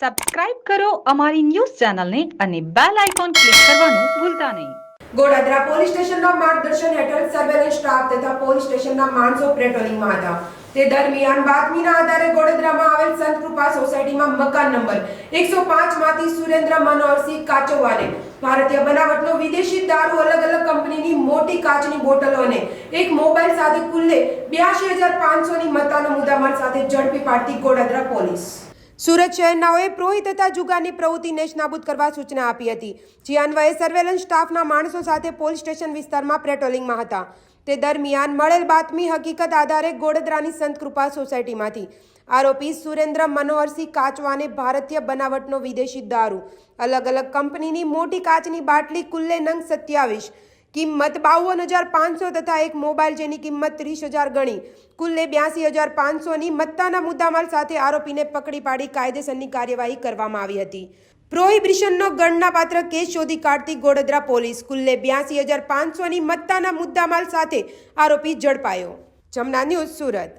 Subscribe કરો અમારી news ચેનલને અને બેલ આઇકોન ક્લિક કરવાનું ભૂલતા નહીં. ગોડાદરા પોલીસ સ્ટેશનના માર્ગદર્શન હેઠળ સર્વેલન્સ સ્ટાફ તથા પોલીસ સ્ટેશનના માણસો પેટ્રોલિંગમાં હતા તે દરમિયાન બાતમીના આધારે ગોડાદરામાં આવેલ સંત કૃપા સોસાયટીમાં મકાન નંબર એકસો માંથી સુરેન્દ્ર મનોહરસિંહ કાચોવાને ભારતીય બનાવટનો વિદેશી દારૂ અલગ અલગ કંપનીની મોટી કાચની બોટલો અને એક મોબાઈલ સાથે કુલ્લે બ્યાસી હજાર પાંચસોની મત્તાનો મુદ્દામાલ સાથે ઝડપી પાડતી ગોડાદરા પોલીસ. સુરત શહેરનાઓએ પ્રોહિત તથા જુગારની પ્રવૃત્તિ નેશનાબૂદ કરવા સૂચના આપી હતી. જે અન્વયે સર્વેલન્સ સ્ટાફના માણસો સાથે પોલીસ સ્ટેશન વિસ્તારમાં પેટ્રોલિંગમાં હતા. તે દરમિયાન મળેલ બાતમી હકીકત આધારે ગોડદરાની સંત કૃપા સોસાયટીમાંથી. આરોપી સુરેન્દ્ર મનોહરસિંહ કાચવાને ભારતીય બનાવટનો વિદેશી દારૂ. અલગ અલગ કંપનીની મોટી કાચની બાટલી કુલ્લે નંગ સત્યાવીસ. કિંમત બાવન હજાર પાંચસો તથા એક મોબાઈલ જેની કિંમત ત્રીસ હજાર ગણી. કુલ્લે બ્યાસી હજાર પાંચસોની મત્તાના મુદ્દામાલ સાથે આરોપીને પકડી પાડી કાયદેસરની કાર્યવાહી કરવામાં આવી હતી. પ્રોહિબિશનનો ગણનાપાત્ર કેસ શોધી કાઢતી ગોડદરા પોલીસ કુલ્લે બ્યાસી હજાર પાંચસોની મત્તાના મુદ્દામાલ સાથે આરોપી ઝડપાયો. જમના ન્યૂઝ સુરત.